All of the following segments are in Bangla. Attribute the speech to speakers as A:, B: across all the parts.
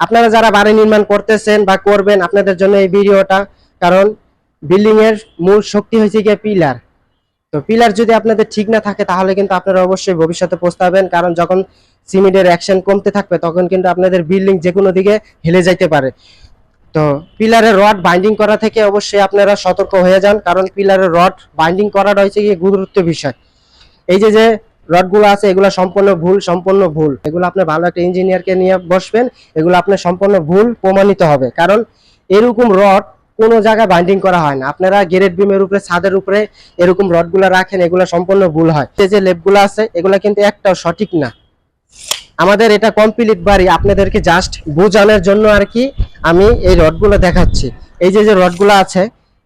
A: আপনারা যারা বাড়ি নির্মাণ করতেছেন বা করবেন, আপনাদের জন্য এই ভিডিওটা, কারণ বিল্ডিং এর মূল শক্তি হয়েছে গিয়ে পিলার তো পিলার যদি আপনাদের ঠিক না থাকে, তাহলে কিন্তু আপনারা অবশ্যই ভবিষ্যতে পস্তাবেন, কারণ যখন সিমেন্টের অ্যাকশন কমতে থাকবে, তখন কিন্তু আপনাদের বিল্ডিং যে কোনো দিকে হেলে যাইতে পারে। তো পিলারের রড বাইন্ডিং করা থেকে অবশ্যই আপনারা সতর্ক হয়ে যান, কারণ পিলারের রড বাইন্ডিং করাটা হচ্ছে গিয়ে গুরুত্ব বিষয়। এই যে যে রডগুলো আছে, এগুলো সম্পূর্ণ ভুল সম্পূর্ণ ভুল। এগুলো আপনি ভালো একটা ইঞ্জিনিয়ারকে নিয়ে বসবেন, এগুলো আপনার সম্পূর্ণ ভুল প্রমাণিত হবে। কারণ এরকম রড কোনো জায়গায় বাইন্ডিং করা হয় না। আপনারা গেরেট বিমের উপরে, ছাদের উপরে এরকম রডগুলো রাখেন, এগুলো সম্পূর্ণ ভুল হয়। যে লেপগুলো আছে, এগুলো কিন্তু একটাও সঠিক না। আমাদের এটা কমপ্লিট বাড়ি, আপনাদেরকে জাস্ট বোঝানোর জন্য আর কি আমি এই রডগুলো দেখাচ্ছি। এই যে যে রডগুলো আছে,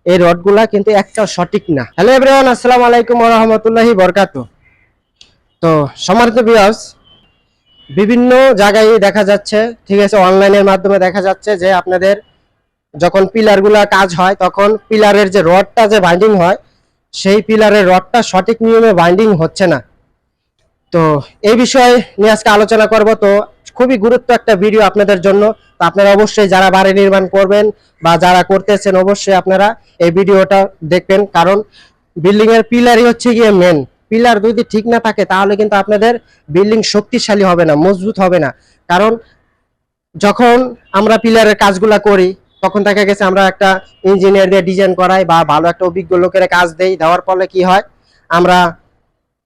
A: এই রডগুলা কিন্তু একটাও সঠিক না। হ্যালো এভরিওয়ান আসসালামু আলাইকুম রাহমাতুল্লাহি বরকাতু তো সম্মানিত ভিউয়ার্স বিভিন্ন জায়গায় দেখা যাচ্ছে, ঠিক আছে অনলাইনের মাধ্যমে দেখা যাচ্ছে যে আপনাদের যখন পিলারগুলা কাজ হয়, তখন পিলারের যে রডটা যে বাইন্ডিং হয়, সেই পিলারের রডটা সঠিক নিয়মে বাইন্ডিং হচ্ছে না। তো এই বিষয়ে নিয়ে আজকে আলোচনা করব। তো খুবই গুরুত্ব একটা ভিডিও আপনাদের জন্য। তো আপনারা অবশ্যই যারা বাড়ি নির্মাণ করবেন বা যারা করতেছেন, অবশ্যই আপনারা এই ভিডিওটা দেখবেন। কারণ বিল্ডিং এর পিলারই হচ্ছে গিয়ে মেন পিলার যদি ঠিক না থাকে, তাহলে কিন্তু আপনাদের বিল্ডিং শক্তিশালী হবে না, মজবুত হবে না। কারণ যখন আমরা পিলারের কাজগুলা করি, তখন দেখা গেছে আমরা একটা ইঞ্জিনিয়ার দিয়ে ডিজাইন করাই বা ভালো একটা অভিজ্ঞ লোকের কাজ দেই, দেওয়ার ফলে কি হয়, আমরা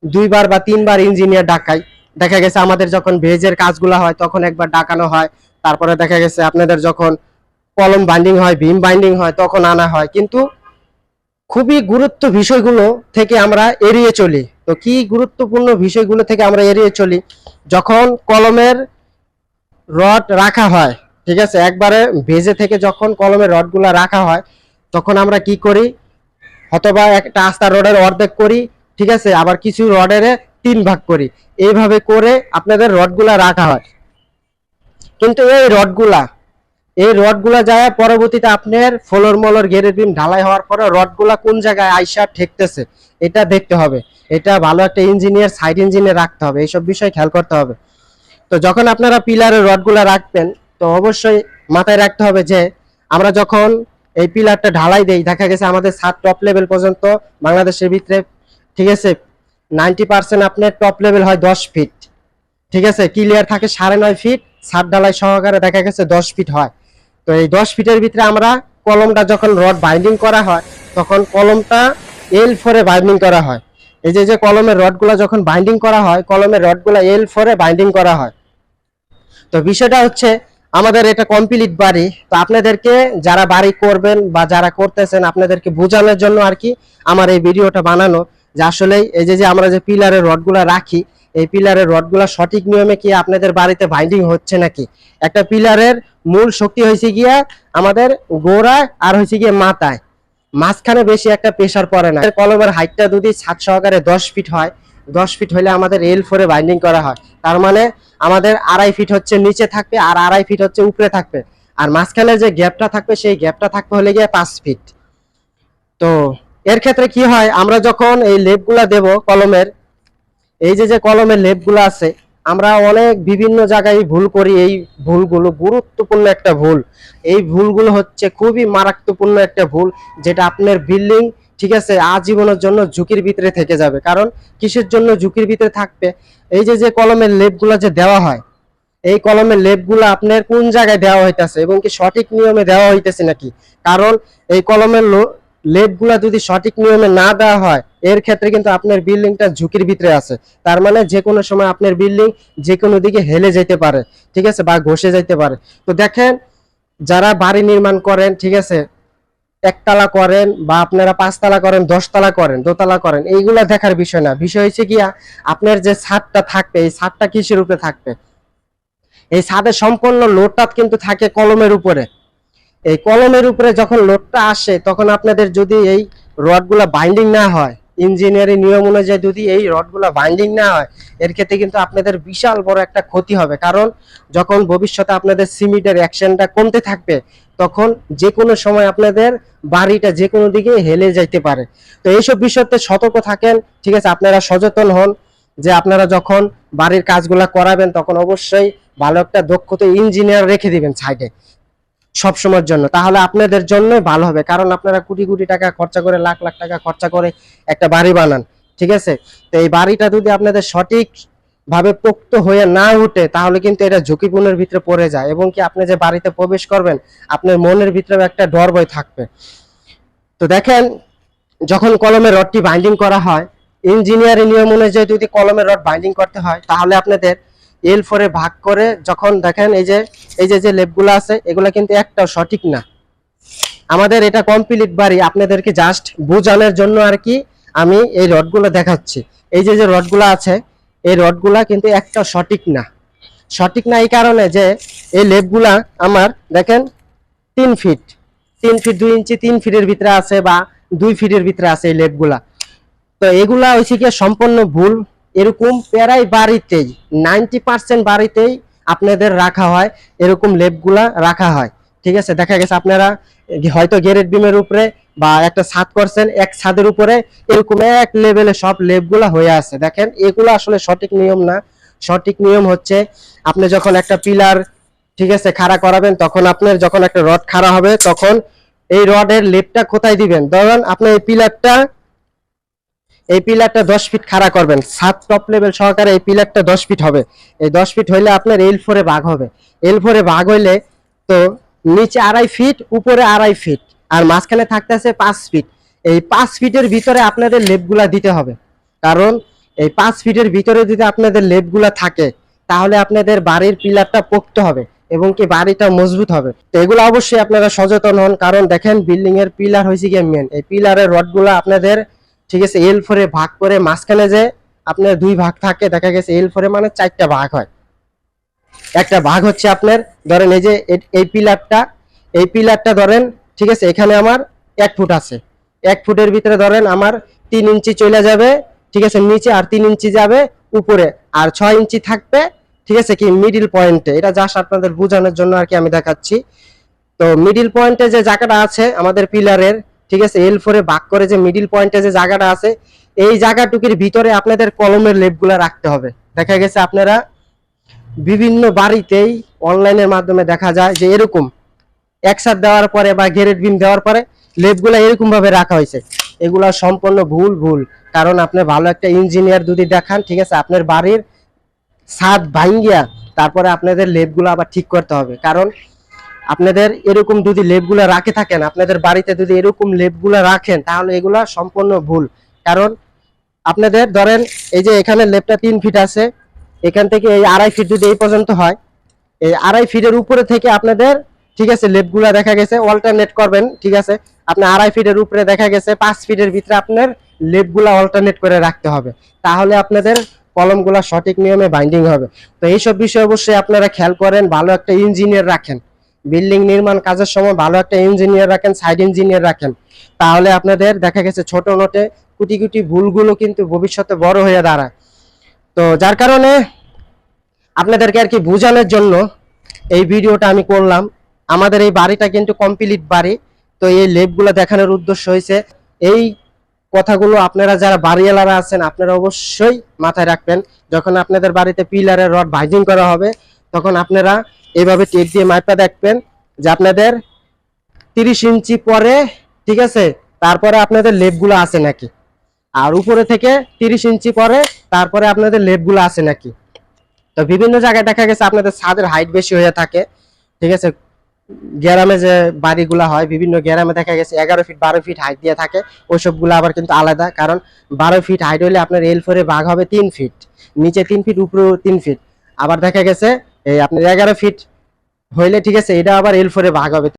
A: দুইবার বা তিনবার ইঞ্জিনিয়ার ডাকাই। দেখা গেছে আমাদের যখন ভেজের কাজগুলো হয়, তখন একবার ডাকানো হয়। তারপরে দেখা গেছে আপনাদের যখন কলম বাইন্ডিং হয়, ভীম বাইন্ডিং হয়, তখন আনা হয়। কিন্তু খুবই গুরুত্ব বিষয়গুলো থেকে আমরা এড়িয়ে চলি। তো কি গুরুত্বপূর্ণ বিষয়গুলো থেকে আমরা এড়িয়ে চলি? যখন কলমের রড রাখা হয়, ঠিক আছে? একবারে ভেজে থেকে যখন কলমের রডগুলা রাখা হয়, তখন আমরা কি করি? অথবা একটা আস্তা রডের অর্ধেক করি, ঠিক আছে? আবার কিছু রডের তিন ভাগ করি। এইভাবে করে আপনাদের রডগুলা রাখা হয়। কিন্তু এই রডগুলা এই রডগুলা যায়, পরবর্তীতে আপনার ফলোর মলর গেরের বিম ঢালাই হওয়ার পরে রডগুলা কোন জায়গায় আইসা ঠেকতেছে, এটা দেখতে হবে। এটা ভালো একটা ইঞ্জিনিয়ার সাইড ইঞ্জিনিয়ার রাখতে হবে, এইসব বিষয় খেয়াল করতে হবে। তো যখন আপনারা পিলারের রডগুলা রাখবেন, তো অবশ্যই মাথায় রাখতে হবে যে, আমরা যখন এই পিলারটা ঢালাই দেই, দেখা গেছে আমাদের সাত টপ লেভেল পর্যন্ত, বাংলাদেশের ভিতরে, ঠিক আছে নাইনটি পার্সেন্ট আপনার টপ লেভেল হয় দশ ফিট ঠিক আছে ক্লিয়ার থাকে সাড়ে নয় ফিট সাত ঢালাই সহকারে দেখা গেছে দশ ফিট হয়। তো এই দশ ফিটের ভিতরে আমরা কলমটা যখন রড বাইন্ডিং করা হয়, তখন কলমটা এল ফোরে বাইন্ডিং করা হয়। এই যে যে কলমের রডগুলো যখন বাইন্ডিং করা হয়, কলমের রডগুলো এল ফোরে বাইন্ডিং করা হয়। তো বিষয়টা হচ্ছে, আমাদের এটা কমপ্লিট বাড়ি। তো আপনাদেরকে যারা বাড়ি করবেন বা যারা করতেছেন, আপনাদেরকে বোঝানোর জন্য আর কি আমার এই ভিডিওটা বানানো। যে আসলে এই যে যে আমরা যে পিলারের রডগুলা রাখি, এই পিলারের রডগুলা সঠিক নিয়মে কি আপনাদের বাড়িতে বাইন্ডিং হচ্ছে নাকি? একটা পিলারের মূল শক্তি হয়েছে গিয়া আমাদের গোড়া আর হয়েছে গিয়ে মাথায়। মাঝখানে বেশি একটা প্রেশার পড়ে না। কলমের হাইটটা যদি ছাদ সহকারে দশ ফিট হয়, দশ ফিট হলে আমাদের এল ফোরে বাইন্ডিং করা হয়। তার মানে আমাদের আড়াই ফিট হচ্ছে নিচে থাকবে আর আড়াই ফিট হচ্ছে উপরে থাকবে। আর মাঝখানে যে গ্যাপটা থাকবে, সেই গ্যাপটা থাকবে হলে গিয়ে পাঁচ ফিট তো এর ক্ষেত্রে কি হয়? আমরা যখন এই লেপগুলা দেব কলমের, এই যে যে কলমের লেপগুলো আছে আমরা অনেক বিভিন্ন জায়গায় ভুল করি, এই ভুলগুলো গুরুত্বপূর্ণ একটা ভুল। এই ভুলগুলো হচ্ছে খুবই মারাত্মপূর্ণ একটা ভুল, যেটা আপনার বিল্ডিং ঠিক আছে, আজীবনের জন্য ঝুঁকির ভিতরে থেকে যাবে। কারণ কিসের জন্য ঝুঁকির ভিতরে থাকবে? এই যে যে কলমের লেপগুলো যে দেওয়া হয়, এই কলমের লেপগুলো আপনার কোন জায়গায় দেওয়া হইতেছে এবং কি সঠিক নিয়মে দেওয়া হইতেছে নাকি? কারণ এই কলমের লেপগুলা যদি সঠিক নিয়মে না দেওয়া হয়, এর ক্ষেত্রে কিন্তু আপনার বিল্ডিংটা ঝুঁকির ভিতরে আছে। তার মানে যে কোনো সময় আপনার বিল্ডিং যে কোনো দিকে হেলে যেতে পারে, ঠিক আছে, বা ঘষে যেতে পারে। তো দেখেন, যারা বাড়ি নির্মাণ করেন, ঠিক আছে, একতলা করেন বা আপনারা পাঁচতলা করেন, দশতলা করেন, দোতলা করেন, এইগুলা দেখার বিষয় না। বিষয় হচ্ছে গিয়া, আপনার যে ছাদটা থাকবে, এই ছাদটা কিসের উপরে থাকবে? এই ছাদের সম্পূর্ণ লোডটা কিন্তু থাকে কলমের উপরে। এই কলমের উপরে যখন লোডটা আসে, তখন আপনাদের যদি এই রডগুলা বাইন্ডিং না হয় ইঞ্জিনিয়ারিং নিয়ম অনুযায়ী যদি এই রডগুলা বাইন্ডিং না হয়, এর ক্ষেত্রে কিন্তু আপনাদের বিশাল বড় একটা ক্ষতি হবে। কারণ যখন ভবিষ্যতে আপনাদের সিমেন্টের অ্যাকশনটা কমতে থাকবে, তখন যে কোনো সময় আপনাদের বাড়িটা যে কোনো দিকে হেলে যাইতে পারে। তো এইসব বিষয়তে সতর্ক থাকেন, ঠিক আছে? আপনারা সচেতন হন যে আপনারা যখন বাড়ির কাজগুলা করাবেন, তখন অবশ্যই ভালো একটা দক্ষতা ইঞ্জিনিয়ার রেখে দিবেন সাইডে সব সময়ের জন্য। তাহলে আপনাদের জন্যই ভালো হবে। কারণ আপনারা কোটি কোটি টাকা খরচা করে, লাখ লাখ টাকা খরচা করে একটা বাড়ি বানান। ঠিক আছে? তো এই বাড়িটা যদি আপনাদের সঠিক ভাবে পোক্ত হয়ে না উঠে তাহলে কিন্তু এটা ঝুঁকিপূর্ণের ভিতরে পড়ে যায় এবং কি আপনি যে বাড়িতে প্রবেশ করবেন, আপনার মনের ভিতরে একটা ডর ভয় থাকবে। তো দেখেন, যখন কলমের রডটি বাইন্ডিং করা হয় ইঞ্জিনিয়ারিং নিয়ম অনুযায়ী যদি কলমের রড বাইন্ডিং করতে হয়, তাহলে আপনাদের এল ফোরে ভাগ করে যখন দেখেন এই যে এই যে যে লেপগুলো আছে, এগুলো কিন্তু একটাও সঠিক না। আমাদের এটা কমপ্লিট বাড়ি, আপনাদেরকে জাস্ট বোঝানোর জন্য আর কি আমি এই রডগুলো দেখাচ্ছি। এই যে যে রডগুলো আছে, এই রডগুলা কিন্তু একটা সঠিক না। সঠিক না এই কারণে যে এই লেপগুলা আমার দেখেন তিন ফিট তিন ফিট দুই ইঞ্চি, তিন ফিটের ভিতরে আছে বা দুই ফিটের ভিতরে আছে এই লেপগুলা তো এগুলা হচ্ছে কি সম্পূর্ণ ভুল। এরকম প্রায় বাড়িতেই নাইনটি পার্সেন্ট বাড়িতেই আপনাদের রাখা হয়, এরকম লেপগুলা রাখা হয়। ঠিক আছে? দেখা গেছে আপনারা হয়তো গেরেট বিমের উপরে বা একটা ছাদ করছেন, এক ছাদের উপরে এরকম এক লেভেলে সব লেপগুলা হয়ে আছে। দেখেন, এগুলো আসলে সঠিক নিয়ম না। সঠিক নিয়ম হচ্ছে আপনি যখন একটা পিলার, ঠিক আছে, খাড়া করাবেন, তখন আপনার যখন একটা রড খাড়া হবে, তখন এই রডের লেপটা কোথায় দিবেন? ধরুন আপনি এই পিলারটা এই পিলারটা দশ ফিট খাড়া করবেন। সাত টপ লেভেল সহকারে এই পিলারটা দশ ফিট হবে। এই দশ ফিট হইলে আপনার এল ফোরে ভাগ হবে। এল ফোরে ভাগ হইলে তো নিচে আড়াই ফিট উপরে আড়াই ফিট আর মাঝখানে থাকতেছে পাঁচ ফিট এই পাঁচ ফিটের ভিতরে আপনাদের লেপগুলা দিতে হবে। কারণ এই পাঁচ ফিটের ভিতরে যদি আপনাদের লেপগুলা থাকে, তাহলে আপনাদের বাড়ির পিলারটা পোক্ত হবে এবং কি বাড়িটা মজবুত হবে। তো এগুলো অবশ্যই আপনারা সচেতন হন। কারণ দেখেন বিল্ডিং এর পিলার হয়েছে গিয়ে মেন এই পিলারের রডগুলো আপনাদের ঠিক আছে এল ফোরে ভাগ করে মাঝখানে যে আপনার দুই ভাগ থাকে, দেখা গেছে এল ফোরে মানে চারটা ভাগ হয়। একটা ভাগ হচ্ছে আপনার, ধরেন এই যে এই পিলারটা এই পিলারটা ধরেন, ঠিক আছে, এখানে আমার এক ফুট আছে। এক ফুটের ভিতরে ধরেন আমার তিন ইঞ্চি চলে যাবে, ঠিক আছে, নিচে আর তিন ইঞ্চি যাবে উপরে, আর ছয় ইঞ্চি থাকবে, ঠিক আছে, কি মিডিল পয়েন্টে এটা জাস্ট আপনাদের বোঝানোর জন্য আর কি আমি দেখাচ্ছি। তো মিডিল পয়েন্টে যে জায়গাটা আছে আমাদের পিলারের ঠিক আছে এল ফোরে ভাগ করে যে মিডিল পয়েন্টে যে জায়গাটা আছে, এই জায়গাটুকির ভিতরে আপনাদের কলমের লেপগুলো রাখতে হবে। দেখা গেছে আপনারা বিভিন্ন বাড়িতেই অনলাইনের মাধ্যমে দেখা যায় যে এরকম একসাথ দেওয়ার পরে বা গেরেট বিম দেওয়ার পরে লেপগুলো এরকম ভাবে রাখা হয়েছে। এগুলা সম্পূর্ণ ভুল ভুল। কারণ আপনি ভালো একটা ইঞ্জিনিয়ার যদি দেখান, ঠিক আছে, আপনার বাড়ির ছাদ ভাঙ্গিয়া তারপরে আপনাদের লেপগুলো আবার ঠিক করতে হবে। কারণ আপনাদের এরকম যদি লেপগুলো রাখে থাকেন, আপনাদের বাড়িতে যদি এরকম লেপগুলো রাখেন, তাহলে এগুলা সম্পূর্ণ ভুল। কারণ আপনাদের ধরেন, এই যে এখানে লেপটা তিন ফিট আছে, এখান থেকে এই আড়াই ফিট যদি এই পর্যন্ত হয়, এই আড়াই ফিটের উপরে থেকে আপনাদের, ঠিক আছে, লেপগুলা দেখা গেছে অল্টারনেট করবেন, ঠিক আছে? আপনি আড়াই ফিটের উপরে দেখা গেছে, পাঁচ ফিটের ভিতরে আপনার লেপগুলা অল্টারনেট করে রাখতে হবে। তাহলে আপনাদের কলমগুলা সঠিক নিয়মে বাইন্ডিং হবে। তো এইসব বিষয় অবশ্যই আপনারা খেয়াল করেন, ভালো একটা ইঞ্জিনিয়ার রাখেন। বিল্ডিং নির্মাণ কাজের সময় ভালো একটা ইঞ্জিনিয়ার রাখেন সাইড ইঞ্জিনিয়ার রাখেন। তাহলে আপনাদের দেখা গেছে ছোট নোটে কুটি কুটি ভুলগুলো কিন্তু ভবিষ্যতে বড় হয়ে দাঁড়ায়। তো যার কারণে আপনাদেরকে আর কি বোঝানোর জন্য এই ভিডিওটা আমি করলাম। আমাদের এই বাড়িটা কিন্তু কমপ্লিট বাড়ি। তো এই লেপগুলো দেখানোর উদ্দেশ্য হয়েছে। এই কথাগুলো আপনারা যারা বাড়িওয়ালারা আছেন, আপনারা অবশ্যই মাথায় রাখবেন। যখন আপনাদের বাড়িতে পিলারের রড বাইজিং করা হবে, তখন আপনারা এইভাবে টেপ দিয়ে মাইপা দেখবেন যে আপনাদের তিরিশ ইঞ্চি পরে, ঠিক আছে? তারপরে আপনাদের লেপগুলো আছে নাকি? আর উপরে থেকে তিরিশ ইঞ্চি পরে, তারপরে আপনাদের লেপগুলো আছে নাকি? তো বিভিন্ন জায়গায় দেখা গেছে আপনাদের ছাদের হাইট বেশি হয়ে থাকে, ঠিক আছে? গ্রামে যে বাড়িগুলা হয়, বিভিন্ন গ্রামে দেখা গেছে এগারো ফিট বারো ফিট হাইট দিয়ে থাকে। ওইসবগুলো আবার কিন্তু আলাদা, কারণ বারো ফিট হাইট হলে আপনার এল ফোরে ভাগ হবে তিন ফিট নিচে তিন ফিট উপরে তিন ফিট আবার দেখা গেছে এই আপনার এগারো ফিট হইলে ঠিক আছে এটা আবার এল ফোরে ভাগ হবে।